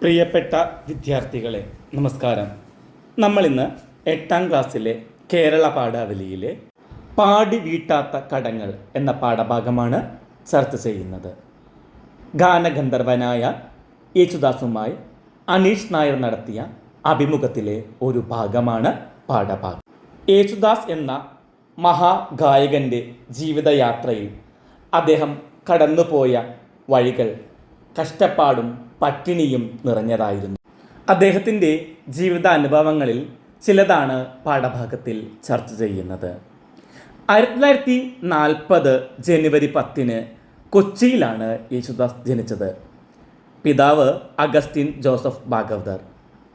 പ്രിയപ്പെട്ട വിദ്യാർത്ഥികളെ നമസ്കാരം. നമ്മളിന്ന് എട്ടാം ക്ലാസ്സിലെ കേരള പാഠാവലിയിലെ പാടി വീട്ടാത്ത കടങ്ങൾ എന്ന പാഠഭാഗമാണ് ചർച്ച ചെയ്യുന്നത്. ഗാനഗന്ധർവനായ യേശുദാസുമായി അനീഷ് നായർ നടത്തിയ അഭിമുഖത്തിലെ ഒരു ഭാഗമാണ് പാഠഭാഗം. യേശുദാസ് എന്ന മഹാഗായകന്റെ ജീവിതയാത്രയിൽ അദ്ദേഹം കടന്നുപോയ വഴികൾ കഷ്ടപ്പാടും പട്ടിണിയും നിറഞ്ഞതായിരുന്നു. അദ്ദേഹത്തിന്റെ ജീവിതാനുഭവങ്ങളിൽ ചിലതാണ് പാഠഭാഗത്തിൽ ചർച്ച ചെയ്യുന്നത്. ആയിരത്തി തൊള്ളായിരത്തി നാൽപ്പത് ജനുവരി പത്തിന് കൊച്ചിയിലാണ് യേശുദാസ് ജനിച്ചത്. പിതാവ് അഗസ്റ്റിൻ ജോസഫ് ഭാഗവതർ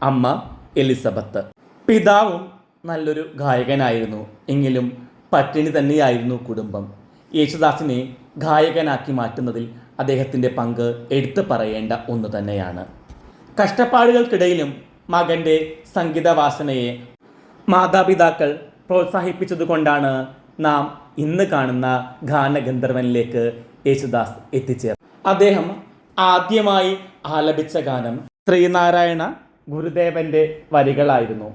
അമ്മ എലിസബത്ത്. പിതാവും നല്ലൊരു ഗായകനായിരുന്നു. എങ്കിലും പട്ടിണി തന്നെയായിരുന്നു കുടുംബം. യേശുദാസിനെ ഗായകനാക്കി മാറ്റുന്നതിൽ അദ്ദേഹത്തിന്റെ പങ്ക് എടുത്തു പറയേണ്ട ഒന്ന് തന്നെയാണ്. കഷ്ടപ്പാടുകൾക്കിടയിലും മകന്റെ സംഗീതവാസനയെ മാതാപിതാക്കൾ പ്രോത്സാഹിപ്പിച്ചതുകൊണ്ടാണ് നാം ഇന്ന് കാണുന്ന ഗാനഗന്ധർവനിലേക്ക് യേശുദാസ് എത്തിച്ചേർന്നത്. അദ്ദേഹം ആദ്യമായി ആലപിച്ച ഗാനം ശ്രീനാരായണ ഗുരുദേവന്റെ വരികളായിരുന്നു.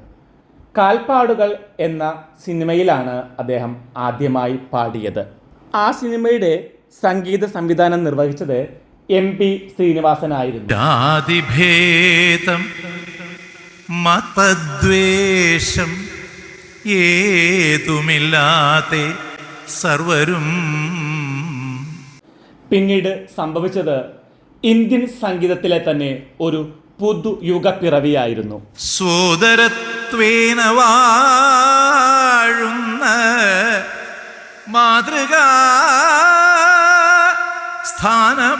കാൽപ്പാടുകൾ എന്ന സിനിമയിലാണ് അദ്ദേഹം ആദ്യമായി പാടിയത്. ആ സിനിമയുടെ സംഗീത സംവിധാനം നിർവഹിച്ചത് എം പി ശ്രീനിവാസനായിരുന്നു. ജാതിഭേദം മതദ്വേഷം ഏതുമില്ലാതെ സർവരും പിന്നീട് സംഭവിച്ചത് ഇന്ത്യൻ സംഗീതത്തിലെ തന്നെ ഒരു പുതു യുഗപ്പിറവിയായിരുന്നു. സോദരത്വേന വാഴുന്ന മാതൃകാ സ്ഥാനമാണിത്.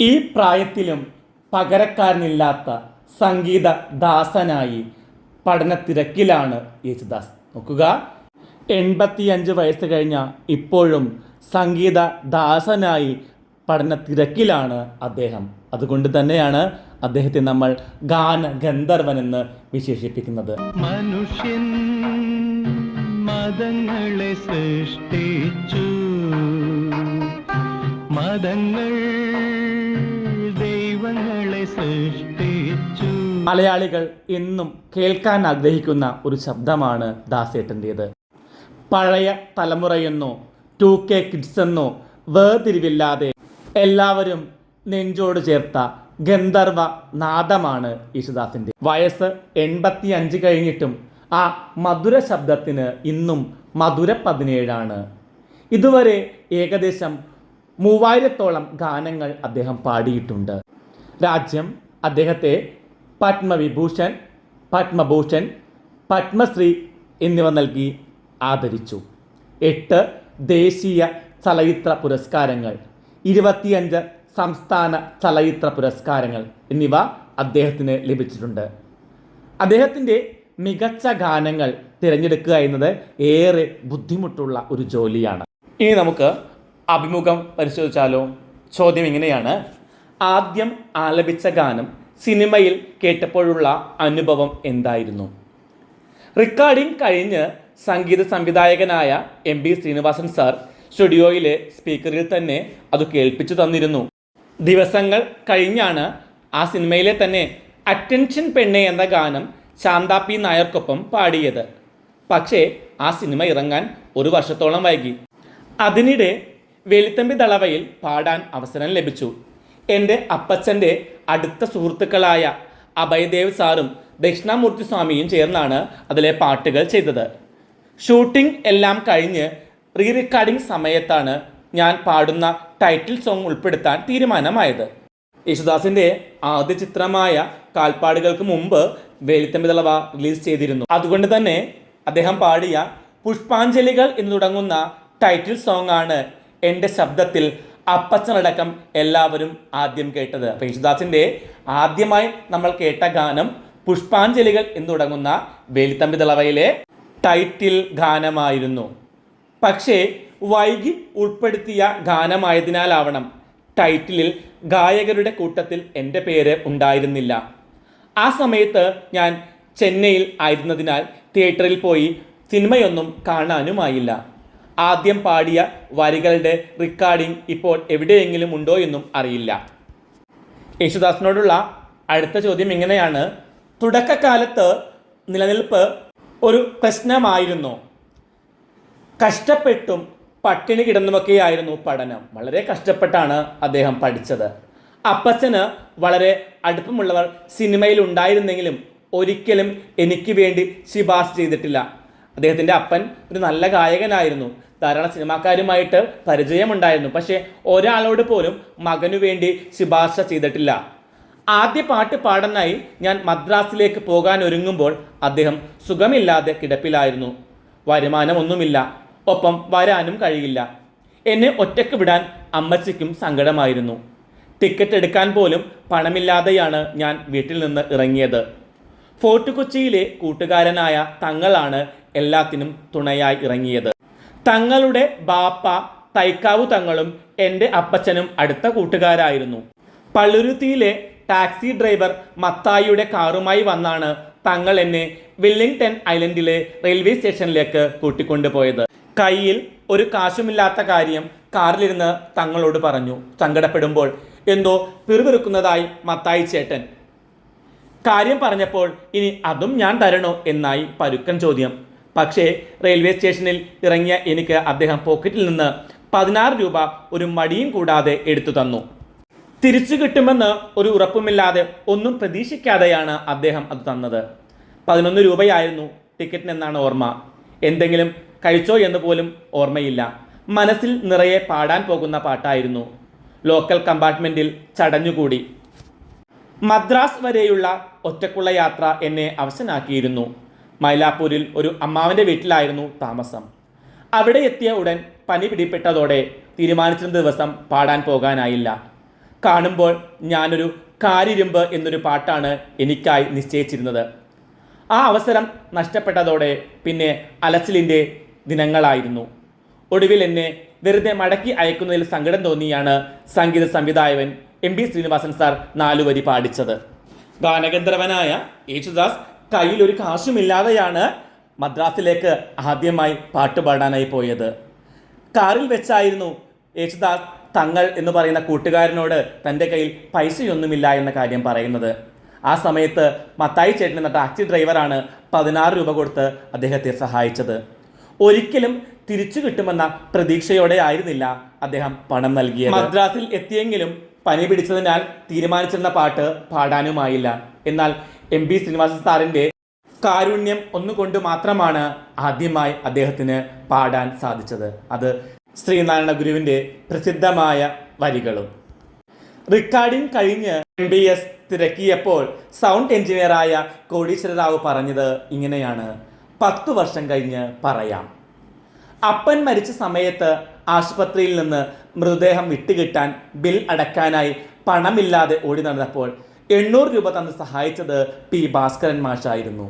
ഈ പ്രായത്തിലും പകരക്കാരനില്ലാത്ത സംഗീത ദാസനായി പഠനത്തിരക്കിലാണ് യേശുദാസ്. നോക്കുക. എൺപത്തിയഞ്ച് വയസ്സ് കഴിഞ്ഞ ഇപ്പോഴും സംഗീത ദാസനായി പഠനത്തിരക്കിലാണ് അദ്ദേഹം. അതുകൊണ്ട് തന്നെയാണ് അദ്ദേഹത്തെ നമ്മൾ ഗാന ഗന്ധർവൻ എന്ന് വിശേഷിപ്പിക്കുന്നത്. മനുഷ്യൻ മതങ്ങളെ സൃഷ്ടിച്ചു. ദൈവങ്ങളെ സൃഷ്ടിച്ചു. മലയാളികൾ എന്നും കേൾക്കാൻ ആഗ്രഹിക്കുന്ന ഒരു ശബ്ദമാണ് ദാസേട്ടന്റേത്. പഴയ തലമുറയെന്നോ ടു കെ കിഡ്സ് എന്നോ വേർതിരിവില്ലാതെ എല്ലാവരും നെഞ്ചോട് ചേർത്ത ഗന്ധർവ നാദമാണ് യേശുദാസിന്റെ. വയസ്സ് എൺപത്തി അഞ്ച് കഴിഞ്ഞിട്ടും ആ മധുര ശബ്ദത്തിന് ഇന്നും മധുര പതിനേഴാണ്. ഇതുവരെ ഏകദേശം മൂവായിരത്തോളം ഗാനങ്ങൾ അദ്ദേഹം പാടിയിട്ടുണ്ട്. രാജ്യം അദ്ദേഹത്തെ പത്മവിഭൂഷൺ പത്മഭൂഷൺ പത്മശ്രീ എന്നിവ നൽകി ആദരിച്ചു. എട്ട് ദേശീയ ചലച്ചിത്ര പുരസ്കാരങ്ങൾ ഇരുപത്തിയഞ്ച് സംസ്ഥാന ചലച്ചിത്ര പുരസ്കാരങ്ങൾ എന്നിവ അദ്ദേഹത്തിന് ലഭിച്ചിട്ടുണ്ട്. അദ്ദേഹത്തിന്റെ മികച്ച ഗാനങ്ങൾ തിരഞ്ഞെടുക്കുക എന്നത് ഏറെ ബുദ്ധിമുട്ടുള്ള ഒരു ജോലിയാണ്. ഇനി നമുക്ക് അഭിമുഖം പരിശോധിച്ചാലോ? ചോദ്യം ഇങ്ങനെയാണ്. ആദ്യം ആലപിച്ച ഗാനം സിനിമയിൽ കേട്ടപ്പോഴുള്ള അനുഭവം എന്തായിരുന്നു? റെക്കോർഡിംഗ് കഴിഞ്ഞ് സംഗീത സംവിധായകനായ എം ബി ശ്രീനിവാസൻ സാർ സ്റ്റുഡിയോയിലെ സ്പീക്കറിൽ തന്നെ അത് കേൾപ്പിച്ചു തന്നിരുന്നു. ദിവസങ്ങൾ കഴിഞ്ഞാണ് ആ സിനിമയിലെ തന്നെ അറ്റൻഷൻ പെണ്ണെ എന്ന ഗാനം ശാന്ത പി നായർക്കൊപ്പം പാടിയത്. പക്ഷേ ആ സിനിമ ഇറങ്ങാൻ ഒരു വർഷത്തോളം വൈകി. അതിനിടെ വെളുത്തമ്പി ദളവയിൽ പാടാൻ അവസരം ലഭിച്ചു. എന്റെ അപ്പച്ചന്റെ അടുത്ത സുഹൃത്തുക്കളായ അഭയദേവ് സാറും ദക്ഷിണാമൂർത്തി സ്വാമിയും ചേർന്നാണ് അതിലെ പാട്ടുകൾ ചെയ്തത്. ഷൂട്ടിംഗ് എല്ലാം കഴിഞ്ഞ് റീ റെക്കോർഡിംഗ് സമയത്താണ് ഞാൻ പാടുന്ന ടൈറ്റിൽ സോങ് ഉൾപ്പെടുത്താൻ തീരുമാനമായത്. യേശുദാസിന്റെ ആദ്യ ചിത്രമായ കാൽപ്പാടുകൾക്ക് മുമ്പ് വേലിത്തമ്പി തളവ റിലീസ് ചെയ്തിരുന്നു. അതുകൊണ്ട് തന്നെ അദ്ദേഹം പാടിയ പുഷ്പാഞ്ജലികൾ എന്ന് തുടങ്ങുന്ന ടൈറ്റിൽ സോങ് ആണ് എന്റെ ശബ്ദത്തിൽ അപ്പച്ചനടക്കം എല്ലാവരും ആദ്യം കേട്ടത്. അപ്പം യേശുദാസിന്റെ ആദ്യമായി നമ്മൾ കേട്ട ഗാനം പുഷ്പാഞ്ജലികൾ എന്ന് തുടങ്ങുന്ന വേലിത്തമ്പി തളവയിലെ ടൈറ്റിൽ ഗാനമായിരുന്നു. പക്ഷേ വൈകി ഉൾപ്പെടുത്തിയ ഗാനമായതിനാലാവണം ടൈറ്റിലിൽ ഗായകരുടെ കൂട്ടത്തിൽ എന്റെ പേര് ഉണ്ടായിരുന്നില്ല. ആ സമയത്ത് ഞാൻ ചെന്നൈയിൽ ആയിരുന്നതിനാൽ തിയേറ്ററിൽ പോയി സിനിമയൊന്നും കാണാനുമായില്ല. ആദ്യം പാടിയ വരികളുടെ റെക്കോർഡിംഗ് ഇപ്പോൾ എവിടെയെങ്കിലും ഉണ്ടോ എന്നും അറിയില്ല. യേശുദാസിനോടുള്ള അടുത്ത ചോദ്യം ഇങ്ങനെയാണ്. തുടക്കകാലത്ത് നിലനിൽപ്പ് ഒരു പ്രശ്നമായിരുന്നു. കഷ്ടപ്പെട്ടും പട്ടിണി കിടന്നുമൊക്കെയായിരുന്നു പഠനം. വളരെ കഷ്ടപ്പെട്ടാണ് അദ്ദേഹം പഠിച്ചത്. അപ്പച്ചന് വളരെ അടുപ്പമുള്ളവർ സിനിമയിൽ ഉണ്ടായിരുന്നെങ്കിലും ഒരിക്കലും എനിക്ക് വേണ്ടി ശിപാർശ ചെയ്തിട്ടില്ല. അദ്ദേഹത്തിന്റെ അപ്പൻ ഒരു നല്ല ഗായകനായിരുന്നു. ധാരാളം സിനിമാക്കാരുമായിട്ട് പരിചയമുണ്ടായിരുന്നു. പക്ഷേ ഒരാളോട് പോലും മകനു വേണ്ടി ശുപാർശ ചെയ്തിട്ടില്ല. ആദ്യ പാട്ട് പാടാനായി ഞാൻ മദ്രാസിലേക്ക് പോകാൻ ഒരുങ്ങുമ്പോൾ അദ്ദേഹം സുഖമില്ലാതെ കിടപ്പിലായിരുന്നു. വരുമാനമൊന്നുമില്ല. ഒപ്പം വരാനും കഴിയില്ല. എന്നെ ഒറ്റയ്ക്ക് വിടാൻ അമ്മച്ചിക്കും സങ്കടമായിരുന്നു. ടിക്കറ്റ് എടുക്കാൻ പോലും പണമില്ലാതെയാണ് ഞാൻ വീട്ടിൽ നിന്ന് ഇറങ്ങിയത്. ഫോർട്ട് കൊച്ചിയിലെ കൂട്ടുകാരനായ തങ്ങളാണ് എല്ലാത്തിനും തുണയായി ഇറങ്ങിയത്. തങ്ങളുടെ ബാപ്പ തൈക്കാവു തങ്ങളും എന്റെ അപ്പച്ചനും അടുത്ത കൂട്ടുകാരായിരുന്നു. പള്ളുരുത്തിയിലെ ടാക്സി ഡ്രൈവർ മത്തായിയുടെ കാറുമായി വന്നാണ് തങ്ങൾ എന്നെ വില്ലിംഗ്ടൺ ഐലൻഡിലെ റെയിൽവേ സ്റ്റേഷനിലേക്ക് കൂട്ടിക്കൊണ്ടുപോയത്. കയ്യിൽ ഒരു കാശുമില്ലാത്ത കാര്യം കാറിലിരുന്ന് തങ്ങളോട് പറഞ്ഞു. സങ്കടപ്പെടുമ്പോൾ എന്തോ പിറുപിറുക്കുന്നതായി മത്തായി ചേട്ടൻ. കാര്യം പറഞ്ഞപ്പോൾ ഇനി അതും ഞാൻ തരണോ എന്നായി പരുക്കൻ ചോദ്യം. പക്ഷേ റെയിൽവേ സ്റ്റേഷനിൽ ഇറങ്ങിയ എനിക്ക് അദ്ദേഹം പോക്കറ്റിൽ നിന്ന് പതിനാറ് രൂപ ഒരു മടിയും കൂടാതെ എടുത്തു തന്നു. തിരിച്ചു കിട്ടുമെന്ന് ഒരു ഉറപ്പുമില്ലാതെ ഒന്നും പ്രതീക്ഷിക്കാതെയാണ് അദ്ദേഹം അത് തന്നത്. പതിനൊന്ന് രൂപയായിരുന്നു ടിക്കറ്റിനെന്നാണ് ഓർമ്മ. എന്തെങ്കിലും കഴിച്ചോ എന്ന് പോലും ഓർമ്മയില്ല. മനസ്സിൽ നിറയെ പാടാൻ പോകുന്ന പാട്ടായിരുന്നു. ലോക്കൽ കമ്പാർട്ട്മെന്റിൽ ചടഞ്ഞുകൂടി. മദ്രാസ് വരെയുള്ള ഒറ്റക്കുള്ള യാത്ര എന്നെ അവശനാക്കിയിരുന്നു. മൈലാപ്പൂരിൽ ഒരു അമ്മാവന്റെ വീട്ടിലായിരുന്നു താമസം. അവിടെ എത്തിയ ഉടൻ പനി പിടിപ്പെട്ടതോടെ തീരുമാനിച്ചിരുന്ന ദിവസം പാടാൻ പോകാനായില്ല. കാണുമ്പോൾ ഞാനൊരു കാരിരുമ്പ് എന്നൊരു പാട്ടാണ് എനിക്കായി നിശ്ചയിച്ചിരുന്നത്. ആ അവസരം നഷ്ടപ്പെട്ടതോടെ പിന്നെ അലച്ചിലിന്റെ ദിനങ്ങളായിരുന്നു. ഒടുവിൽ എന്നെ വെറുതെ മടക്കി അയക്കുന്നതിൽ സങ്കടം തോന്നിയാണ് സംഗീത സംവിധായകൻ എം ബി ശ്രീനിവാസൻ സാർ നാലുവരി പാടിച്ചത്. ഗാനഗന്ധർവനായ യേശുദാസ് കയ്യിൽ ഒരു കാശുമില്ലാതെയാണ് മദ്രാസിലേക്ക് ആദ്യമായി പാട്ട് പാടാനായി പോയത്. കാറിൽ വെച്ചായിരുന്നു യേശുദാസ് തങ്ങൾ എന്ന് പറയുന്ന കൂട്ടുകാരനോട് തന്റെ കയ്യിൽ പൈസയൊന്നുമില്ല എന്ന കാര്യം പറയുന്നത്. ആ സമയത്ത് മത്തായി ചേട്ടൻ എന്ന ടാക്സി ഡ്രൈവറാണ് പതിനാറ് രൂപ കൊടുത്ത് അദ്ദേഹത്തെ സഹായിച്ചത്. ഒരിക്കലും തിരിച്ചു കിട്ടുമെന്ന പ്രതീക്ഷയോടെ ആയിരുന്നില്ല അദ്ദേഹം പണം നൽകിയത്. മദ്രാസിൽ എത്തിയെങ്കിലും പനി പിടിച്ചതിനാൽ തീരുമാനിച്ചിരുന്ന പാട്ട് പാടാനുമായില്ല. എന്നാൽ എം പി ശ്രീനിവാസൻ സാറിന്റെ കാരുണ്യം ഒന്നുകൊണ്ട് മാത്രമാണ് ആദ്യമായി അദ്ദേഹത്തിന് പാടാൻ സാധിച്ചത്. അത് ശ്രീനാരായണ ഗുരുവിന്റെ പ്രസിദ്ധമായ വരികളും. റെക്കോർഡിംഗ് കഴിഞ്ഞ് എം ബി എസ് തിരക്കിയപ്പോൾ സൗണ്ട് എഞ്ചിനീയറായ കോടീശ്വര റാവു പറഞ്ഞത് ഇങ്ങനെയാണ്. പത്തു വർഷം കഴിഞ്ഞ് പറയാം. അപ്പൻ മരിച്ച സമയത്ത് ആശുപത്രിയിൽ നിന്ന് മൃതദേഹം വിട്ടുകിട്ടാൻ ബിൽ അടക്കാനായി പണമില്ലാതെ ഓടി നടന്നപ്പോൾ എണ്ണൂറ് രൂപ തന്ന് സഹായിച്ചത് പി ഭാസ്കരൻ മാഷായിരുന്നു.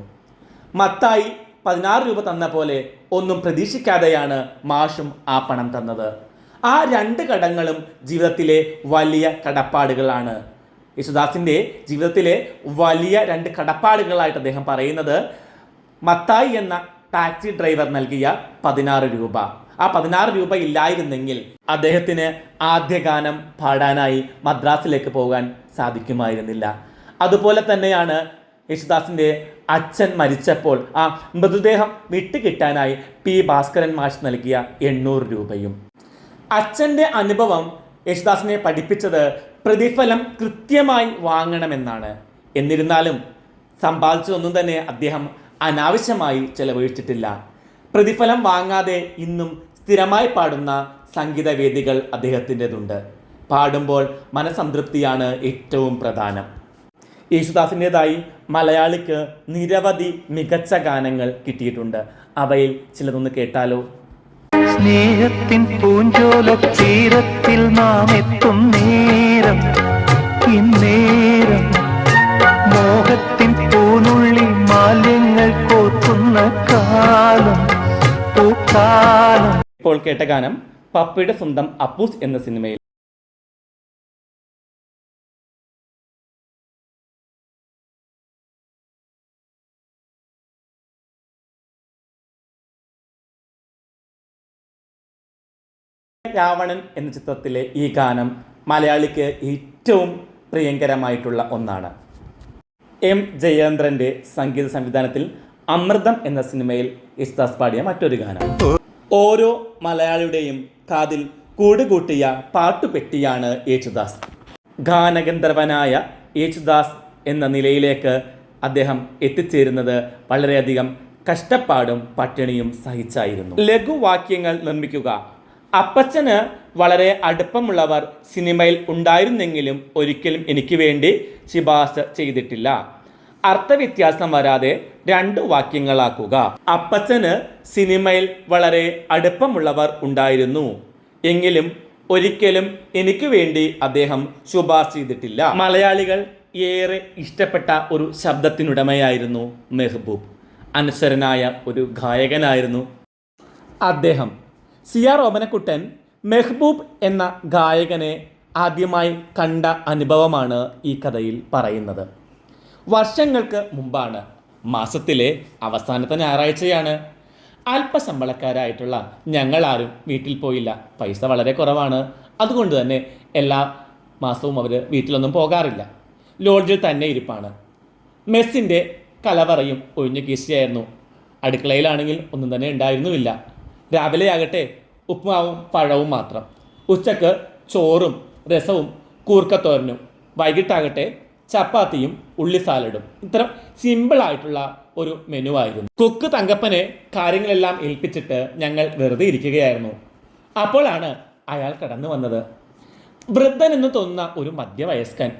മത്തായി പതിനാറ് രൂപ തന്ന പോലെ ഒന്നും പ്രതീക്ഷിക്കാതെയാണ് മാഷും ആ പണം തന്നത്. ആ രണ്ട് കടങ്ങളും ജീവിതത്തിലെ വലിയ കടപ്പാടുകളാണ്. യേശുദാസിന്റെ ജീവിതത്തിലെ വലിയ രണ്ട് കടപ്പാടുകളായിട്ട് അദ്ദേഹം പറയുന്നത് മത്തായി എന്ന ടാക്സി ഡ്രൈവർ നൽകിയ പതിനാറ് രൂപ. ആ പതിനാറ് രൂപ ഇല്ലായിരുന്നെങ്കിൽ അദ്ദേഹത്തിന് ആദ്യ ഗാനം പാടാനായി മദ്രാസിലേക്ക് പോകാൻ സാധിക്കുമായിരുന്നില്ല. അതുപോലെ തന്നെയാണ് യേശുദാസിന്റെ അച്ഛൻ മരിച്ചപ്പോൾ ആ മൃതദേഹം വിട്ടുകിട്ടാനായി പി ഭാസ്കരൻ മാഷ് നൽകിയ എണ്ണൂറ് രൂപയും. അച്ഛന്റെ അനുഭവം യേശുദാസിനെ പഠിപ്പിച്ചത് പ്രതിഫലം കൃത്യമായി വാങ്ങണമെന്നാണ്. എന്നിരുന്നാലും സമ്പാദിച്ചതൊന്നും തന്നെ അദ്ദേഹം അനാവശ്യമായി ചെലവഴിച്ചിട്ടില്ല. പ്രതിഫലം വാങ്ങാതെ ഇന്നും സ്ഥിരമായി പാടുന്ന സംഗീതവേദികൾ അദ്ദേഹത്തിന്റെതുണ്ട്. പാടുമ്പോൾ മനസംതൃപ്തിയാണ് ഏറ്റവും പ്രധാനം. യേശുദാസിന്റെതായി മലയാളിക്ക് നിരവധി മികച്ച ഗാനങ്ങൾ കിട്ടിയിട്ടുണ്ട്. അവയിൽ ചിലതൊന്ന് കേട്ടാലോ? സ്നേഹത്തിൻ പൂഞ്ചോല തീരത്തിൽ നാം എത്തും നേരം ഇന്നേരം മോഹത്തിൻ പൂനുള്ളി മാലിന്യങ്ങൾ കോത്തുന്ന കാലം പൂക്കാലം. ഇപ്പോൾ കേട്ട ഗാനം പപ്പയുടെ സ്വന്തം അപ്പൂസ് എന്ന സിനിമയിൽ. രാവണൻ എന്ന ചിത്രത്തിലെ ഈ ഗാനം മലയാളിക്ക് ഏറ്റവും പ്രിയങ്കരമായിട്ടുള്ള ഒന്നാണ്. എം ജയേന്ദ്രന്റെ സംഗീത സംവിധാനത്തിൽ അമൃതം എന്ന സിനിമയിൽ യേശുദാസ് പാടിയ മറ്റൊരു ഗാനം. ഓരോ മലയാളിയുടെയും കാതിൽ കൂടുകൂട്ടിയ പാട്ടുപെട്ടിയാണ് യേശുദാസ്. ഗാനഗന്ധർവനായ യേശുദാസ് എന്ന നിലയിലേക്ക് അദ്ദേഹം എത്തിച്ചേരുന്നത് വളരെയധികം കഷ്ടപ്പാടും പട്ടിണിയും സഹിച്ചായിരുന്നു. ലഘുവാക്യങ്ങൾ നിർമ്മിക്കുക. അപ്പച്ചന് വളരെ അടുപ്പമുള്ളവർ സിനിമയിൽ ഉണ്ടായിരുന്നെങ്കിലും ഒരിക്കലും എനിക്ക് വേണ്ടി ശിപാർശ ചെയ്തിട്ടില്ല. അർത്ഥവ്യത്യാസം വരാതെ രണ്ട് വാക്യങ്ങളാക്കുക. അപ്പച്ചന് സിനിമയിൽ വളരെ അടുപ്പമുള്ളവർ ഉണ്ടായിരുന്നു. എങ്കിലും ഒരിക്കലും എനിക്ക് വേണ്ടി അദ്ദേഹം ശുപാർശ ചെയ്തിട്ടില്ല. മലയാളികൾ ഏറെ ഇഷ്ടപ്പെട്ട ഒരു ശബ്ദത്തിനുടമയായിരുന്നു മെഹബൂബ്. അനുസരനായ ഒരു ഗായകനായിരുന്നു അദ്ദേഹം. സി ആർ ഓമനക്കുട്ടൻ മെഹ്ബൂബ് എന്ന ഗായകനെ ആദ്യമായി കണ്ട അനുഭവമാണ് ഈ കഥയിൽ പറയുന്നത്. വർഷങ്ങൾക്ക് മുമ്പാണ് മാസത്തിലെ അവസാനത്തെ ഞായറാഴ്ചയാണ്. അല്പശമ്പളക്കാരായിട്ടുള്ള ഞങ്ങളാരും വീട്ടിൽ പോയില്ല. പൈസ വളരെ കുറവാണ്. അതുകൊണ്ട് തന്നെ എല്ലാ മാസവും അവർ വീട്ടിലൊന്നും പോകാറില്ല. ലോഡ്ജിൽ തന്നെ ഇരിപ്പാണ്. മെസ്സിന്റെ കലവറയും ഒഴിഞ്ഞു കീശയായിരുന്നു. അടുക്കളയിലാണെങ്കിൽ ഒന്നും തന്നെ ഉണ്ടായിരുന്നുമില്ല. രാവിലെ ആകട്ടെ ഉപ്പുമാവും പഴവും മാത്രം. ഉച്ചയ്ക്ക് ചോറും രസവും കൂർക്കത്തോരനും. വൈകിട്ടാകട്ടെ ചപ്പാത്തിയും ഉള്ളി സാലഡും. ഇത്തരം സിമ്പിളായിട്ടുള്ള ഒരു മെനു ആയിരുന്നു. കുക്ക് തങ്കപ്പനെ കാര്യങ്ങളെല്ലാം ഏൽപ്പിച്ചിട്ട് ഞങ്ങൾ വെറുതെ ഇരിക്കുകയായിരുന്നു. അപ്പോഴാണ് അയാൾ കടന്നു വന്നത്. വൃദ്ധൻ എന്ന് തോന്നുന്ന ഒരു മധ്യവയസ്കൻ.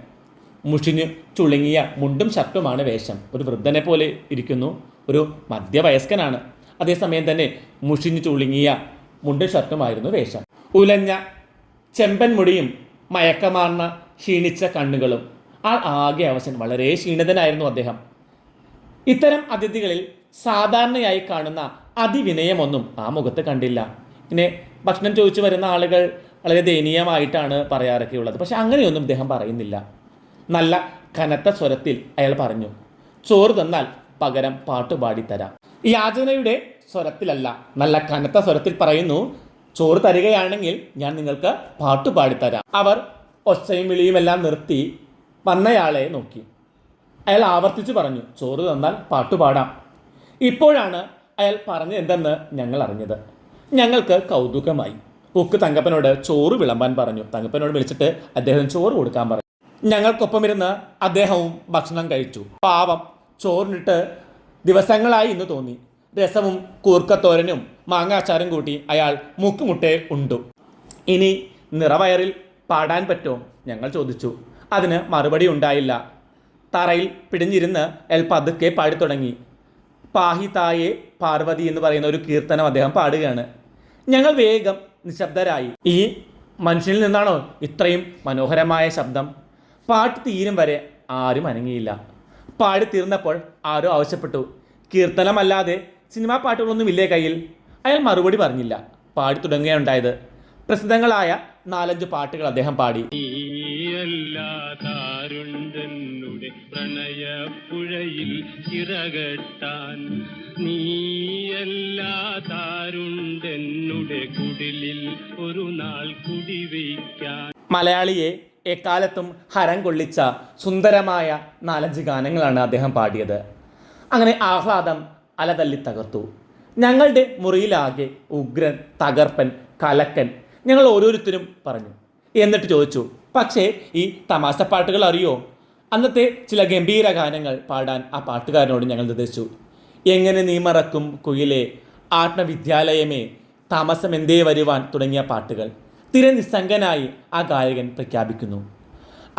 മുഷിഞ്ഞ് ചുളുങ്ങിയ മുണ്ടും ഷർട്ടുമാണ് വേഷം. ഒരു വൃദ്ധനെ പോലെ ഇരിക്കുന്നു. ഒരു മധ്യവയസ്കനാണ്. അതേസമയം തന്നെ മുഷിഞ്ഞ് ചുളുങ്ങിയ മുണ്ടും ഷർട്ടുമായിരുന്നു വേഷം. ഉലഞ്ഞ ചെമ്പൻ മുടിയും മയക്കമാർന്ന ക്ഷീണിച്ച കണ്ണുകളും ആ ആകെ അവശൻ വളരെ ക്ഷീണിതനായിരുന്നു അദ്ദേഹം. ഇത്തരം അതിഥികളിൽ സാധാരണയായി കാണുന്ന അതിവിനയമൊന്നും ആ മുഖത്ത് കണ്ടില്ല. പിന്നെ ഭക്ഷണം ചോദിച്ചു വരുന്ന ആളുകൾ വളരെ ദയനീയമായിട്ടാണ് പറയാറൊക്കെ ഉള്ളത്. പക്ഷെ അങ്ങനെയൊന്നും അദ്ദേഹം പറയുന്നില്ല. നല്ല കനത്ത സ്വരത്തിൽ അയാൾ പറഞ്ഞു ചോറ് തന്നാൽ പകരം പാട്ടുപാടി തരാം യാചനയുടെ സ്വരത്തിലല്ല നല്ല കനത്ത സ്വരത്തിൽ പറയുന്നു ചോറ് തരികയാണെങ്കിൽ ഞാൻ നിങ്ങൾക്ക് പാട്ടുപാടി തരാം അവർ ഒച്ചയും വിളിയും എല്ലാം നിർത്തി വന്നയാളെ നോക്കി. അയാൾ ആവർത്തിച്ച് പറഞ്ഞു ചോറ് തന്നാൽ പാട്ടുപാടാം ഇപ്പോഴാണ് അയാൾ പറഞ്ഞത് എന്തെന്ന് ഞങ്ങൾ അറിഞ്ഞത്. ഞങ്ങൾക്ക് കൗതുകമായി. ഉക്ക് തങ്കപ്പനോട് ചോറ് വിളമ്പാൻ പറഞ്ഞു. തങ്കപ്പനോട് വിളിച്ചിട്ട് അദ്ദേഹം ചോറ് കൊടുക്കാൻ പറഞ്ഞു. ഞങ്ങൾക്കൊപ്പം ഇരുന്ന് അദ്ദേഹവും ഭക്ഷണം കഴിച്ചു. പാവം ചോറിനിട്ട് ദിവസങ്ങളായി ഇന്ന് തോന്നി. രസവും കൂർക്കത്തോരനും മാങ്ങാച്ചാരും കൂട്ടി അയാൾ മൂക്കുമുട്ടെ ഉണ്ടു. ഇനി നിറവയറിൽ പാടാൻ പറ്റുമോ? ഞങ്ങൾ ചോദിച്ചു. അതിന് മറുപടി ഉണ്ടായില്ല. തറയിൽ പിടിഞ്ഞിരുന്ന് എൽ പതുക്കെ പാടിത്തുടങ്ങി പാഹി തായെ പാർവതി എന്ന് പറയുന്ന ഒരു കീർത്തനം അദ്ദേഹം പാടുകയാണ്. ഞങ്ങൾ വേഗം നിശബ്ദരായി. ഈ മനുഷ്യനിൽ നിന്നാണോ ഇത്രയും മനോഹരമായ ശബ്ദം? പാട്ട് തീരും വരെ ആരും അനങ്ങിയില്ല. പാടി തീർന്നപ്പോൾ ആരോ ആവശ്യപ്പെട്ടു. കീർത്തനമല്ലാതെ സിനിമാ പാട്ടുകളൊന്നും ഇല്ലേ കയ്യിൽ? അയാൾ മറുപടി പറഞ്ഞില്ല. പാടി തുടങ്ങുകയുണ്ടായത് പ്രസിദ്ധങ്ങളായ നാലഞ്ച് പാട്ടുകൾ അദ്ദേഹം പാടി. ചിറകെട്ടാൻ നീയല്ലാതാരുണ്ടെന്നുടെ കുടിലിൽ ഒരു നാൾ കുടിവയ്ക്കാൻ മലയാളിയെ എക്കാലത്തും ഹരം കൊള്ളിച്ച സുന്ദരമായ നാലഞ്ച് ഗാനങ്ങളാണ് അദ്ദേഹം പാടിയത്. അങ്ങനെ ആഹ്ലാദം അലതല്ലി തകർത്തു. ഞങ്ങളുടെ മുറിയിലാകെ ഉഗ്രൻ തകർപ്പൻ കലക്കൻ ഞങ്ങൾ ഓരോരുത്തരും പറഞ്ഞു. എന്നിട്ട് ചോദിച്ചു പക്ഷേ ഈ തമാശ പാട്ടുകൾ അറിയോ? അന്നത്തെ ചില ഗംഭീര ഗാനങ്ങൾ പാടാൻ ആ പാട്ടുകാരനോട് ഞങ്ങൾ നിർദ്ദേശിച്ചു. എങ്ങനെ നീ മറക്കും കുയിലെ ആത്മവിദ്യാലയമേ താമസം എന്തേ വരുവാൻ തുടങ്ങിയ പാട്ടുകൾ തിര നിസ്സംഗനായി ആ ഗായകൻ പ്രഖ്യാപിക്കുന്നു.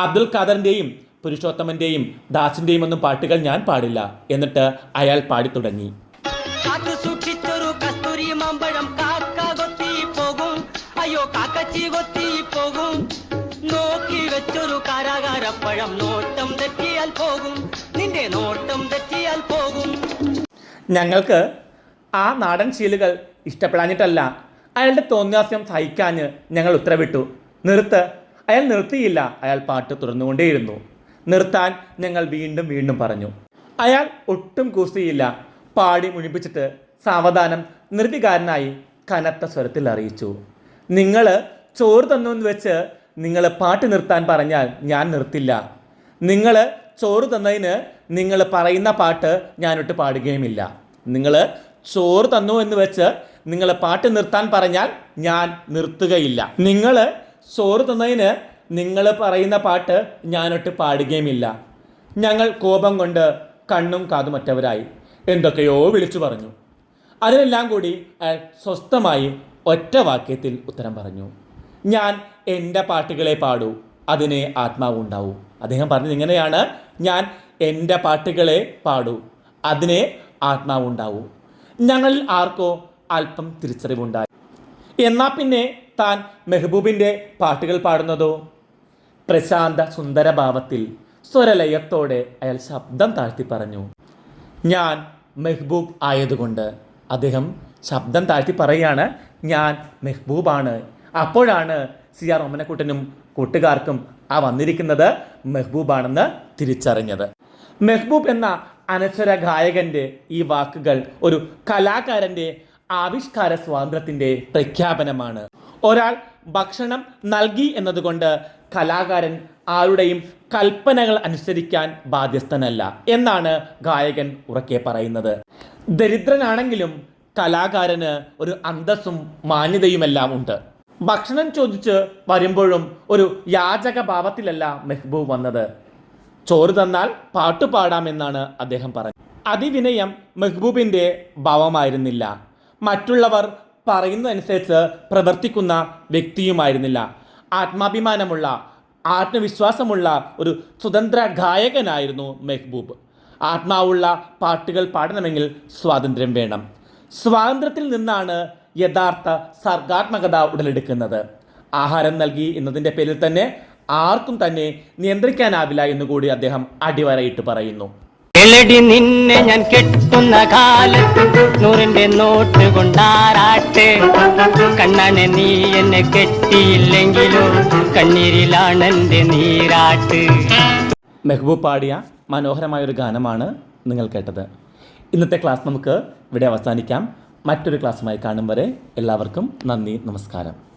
അബ്ദുൽ ഖാദറിന്റെയും പുരുഷോത്തമന്റെയും ദാസിന്റെയും ഒന്നും പാട്ടുകൾ ഞാൻ പാടില്ല എന്നിട്ട് അയാൾ പാടി തുടങ്ങി. കാരാകാരപ്പഴം നോട്ടം തെറ്റിയാൽ പോകും. നിന്റെ നോട്ടം തെറ്റിയാൽ പോകും. ഞങ്ങൾക്ക് ആ നാടൻ ശീലുകൾ ഇഷ്ടപ്പെടാഞ്ഞിട്ടല്ല. അയാളുടെ തോന്നിയാസ്യം സഹിക്കാഞ്ഞ് ഞങ്ങൾ ഉത്തരവിട്ടു. നിർത്ത്. അയാൾ നിർത്തിയില്ല. അയാൾ പാട്ട് തുടർന്നുകൊണ്ടേയിരുന്നു നിർത്താൻ ഞങ്ങൾ വീണ്ടും വീണ്ടും പറഞ്ഞു. അയാൾ ഒട്ടും കൂസിയില്ല. പാടി മുഴിപ്പിച്ചിട്ട് സാവധാനം നിർവികാരനായി കനത്ത സ്വരത്തിൽ അറിയിച്ചു. നിങ്ങൾ ചോറ് തന്നു എന്ന് വെച്ച് നിങ്ങൾ പാട്ട് നിർത്താൻ പറഞ്ഞാൽ ഞാൻ നിർത്തില്ല. നിങ്ങൾ ചോറ് തന്നതിന് നിങ്ങൾ പറയുന്ന പാട്ട് ഞാനൊട്ട് പാടുകയുമില്ല. നിങ്ങൾ ചോറ് തന്നു എന്ന് വെച്ച് നിങ്ങൾ പാട്ട് നിർത്താൻ പറഞ്ഞാൽ ഞാൻ നിർത്തുകയില്ല. നിങ്ങൾ ചോറ് തന്നതിന് നിങ്ങൾ പറയുന്ന പാട്ട് ഞാനൊട്ട് പാടുകയുമില്ല. ഞങ്ങൾ കോപം കൊണ്ട് കണ്ണും കാതുമറ്റവരായി എന്തൊക്കെയോ വിളിച്ചു പറഞ്ഞു. അതിനെല്ലാം കൂടി അയാൾ സ്വസ്ഥമായി ഒറ്റ വാക്യത്തിൽ ഉത്തരം പറഞ്ഞു. ഞാൻ എന്റെ പാട്ടുകളെ പാടൂ. അതിനെ ആത്മാവുണ്ടാവൂ അദ്ദേഹം പറഞ്ഞത് ഇങ്ങനെയാണ് ഞാൻ എന്റെ പാട്ടുകളെ പാടൂ അതിനെ ആത്മാവുണ്ടാവൂ. ഞങ്ങളിൽ ആർക്കോ അല്പം തിരിച്ചറിവുണ്ടായി. എന്നാൽ പിന്നെ താൻ മെഹബൂബിന്റെ പാട്ടുകൾ പാടുന്നതോ? പ്രശാന്ത സുന്ദരഭാവത്തിൽ സ്വരലയത്തോടെ അയാൾ ശബ്ദം താഴ്ത്തി പറഞ്ഞു ഞാൻ മെഹ്ബൂബ് ആയതുകൊണ്ട്. അദ്ദേഹം ശബ്ദം താഴ്ത്തി പറയുകയാണ് ഞാൻ മെഹ്ബൂബാണ്. അപ്പോഴാണ് സി ആർ ഓമനക്കുട്ടനും കൂട്ടുകാർക്കും ആ വന്നിരിക്കുന്നത് മെഹ്ബൂബാണെന്ന് തിരിച്ചറിഞ്ഞത്. മെഹ്ബൂബ് എന്ന അനശ്വര ഗായകന്റെ ഈ വാക്കുകൾ ഒരു കലാകാരന്റെ ആവിഷ്കാര സ്വാതന്ത്ര്യത്തിന്റെ പ്രഖ്യാപനമാണ്. ഒരാൾ ഭക്ഷണം നൽകി എന്നതുകൊണ്ട് കലാകാരൻ ആരുടെയും കൽപ്പനകൾ അനുസരിക്കാൻ ബാധ്യസ്ഥനല്ല എന്നാണ് ഗായകൻ ഉറക്കെ പറയുന്നത്. ദരിദ്രനാണെങ്കിലും കലാകാരന് ഒരു അന്തസ്സും മാന്യതയുമെല്ലാം ഉണ്ട്. ഭക്ഷണം ചോദിച്ച് വരുമ്പോഴും ഒരു യാചക ഭാവത്തിലല്ല മെഹ്ബൂബ് വന്നത്. ചോറ് തന്നാൽ പാട്ട് പാടാമെന്നാണ് അദ്ദേഹം പറഞ്ഞത്. അതിവിനയം മെഹ്ബൂബിന്റെ ഭാവമായിരുന്നില്ല. മറ്റുള്ളവർ പറയുന്നതനുസരിച്ച് പ്രവർത്തിക്കുന്ന വ്യക്തിയുമായിരുന്നില്ല. ആത്മാഭിമാനമുള്ള ആത്മവിശ്വാസമുള്ള ഒരു സ്വതന്ത്ര ഗായകനായിരുന്നു മെഹ്ബൂബ്. ആത്മാവുള്ള പാട്ടുകൾ പാടണമെങ്കിൽ സ്വാതന്ത്ര്യം വേണം. സ്വാതന്ത്ര്യത്തിൽ നിന്നാണ് യഥാർത്ഥ സർഗാത്മകത ഉടലെടുക്കുന്നത്. ആഹാരം നൽകി എന്നതിന്റെ പേരിൽ തന്നെ ആർക്കും തന്നെ നിയന്ത്രിക്കാനാവില്ല എന്നുകൂടി അദ്ദേഹം അടിവരയിട്ട് പറയുന്നു. എളടി നിന്നെ ഞാൻ കെട്ടുന്ന കാലത്ത് നൂറിന്റെ നോട്ട് കൊണ്ടാറാട്ടെ. കണ്ണനെ നീ എന്നെ കെട്ടിയില്ലെങ്കിലോ കണ്ണീരിലാണെന്റെ നീരാട്ട്. മെഹബൂബ് പാടിയ മനോഹരമായ ഒരു ഗാനമാണ് നിങ്ങൾ കേട്ടത്. ഇന്നത്തെ ക്ലാസ് നമുക്ക് ഇവിടെ അവസാനിക്കാം. മറ്റൊരു ക്ലാസ്സുമായി കാണും വരെ എല്ലാവർക്കും നന്ദി നമസ്കാരം.